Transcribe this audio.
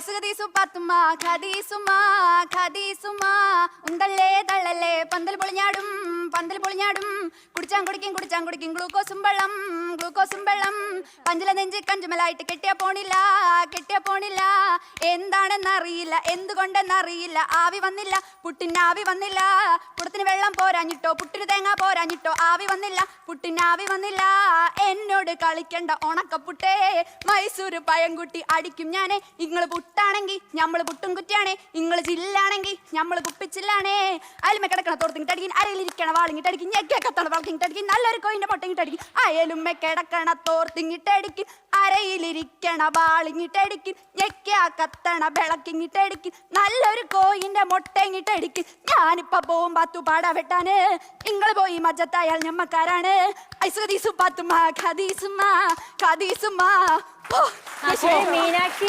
Ice കദീസു Pathumma ഖദീസുമ്മ ഖദീസുമ്മ. തള്ളല്ലേ പന്തൽ പൊളിഞ്ഞാടും പന്തൽ പൊളിഞ്ഞാടും. കുടിച്ചാൻ കുടിക്കും കുടിച്ചാൻ കുടിക്കും ഗ്ലൂക്കോസും വെള്ളം ഗ്ലൂക്കോസും വെള്ളം. പഞ്ചല നെഞ്ച് കഞ്ചുമലായിട്ട് കെട്ടിയ പോണില്ല കെട്ടിയ പോണില്ല. എന്താണെന്നറിയില്ല എന്തുകൊണ്ടെന്നറിയില്ല. ആവി വന്നില്ല പുട്ടിന് ആവി വന്നില്ല. പുടത്തിന് വെള്ളം പോരാഞ്ഞിട്ടോ പുട്ടിന് തേങ്ങ പോരാഞ്ഞിട്ടോ ആവി വന്നില്ല പുട്ടിന് ആവി വന്നില്ല. എന്നോട് കളിക്കണ്ട ഉണക്കപ്പുട്ടേ. മൈസൂർ പഴംകുട്ടി അടിക്കും ഞാനേ. ഇങ്ങൾ പുട്ടാണെങ്കിൽ ഞമ്മൾ പുട്ടും കുറ്റിയാണേ. ഇങ്ങൾ ചില്ലാണെങ്കിൽ ഞമ്മൾ കുപ്പിച്ചില്ലാണേ. അയലുമ കിടക്കണ തോർത്തിങ്ങിട്ടടിക്കും അരയിലിരിക്കണ വാളിങ്ങിട്ടടിക്കും ഞെക്കിയ വളക്കിങ്ങിട്ട് വളക്കിങ്ങിട്ടടിക്കും നല്ലൊരു കോയിന്റെ അടിക്കും. അയലുമ്മ കിടക്കണ തോർത്തിങ്ങിട്ടടിക്കും അരയിലിരിക്കണ വാളിങ്ങിട്ടടിക്കും. ഞെക്കാ കത്തണ വിളക്കിങ്ങിട്ടടിക്കും. നല്ലൊരു കോയിന്റെ മുട്ടങ്ങിട്ടടിക്കും ഞാനിപ്പോ പോവും പത്തു പാട വെട്ടാന്. ഇങ്ങൾ പോയി മജ്ജത്തായാൽ ഞമ്മക്കാരാണ്. ഐസുദീസു മീനാക്ഷി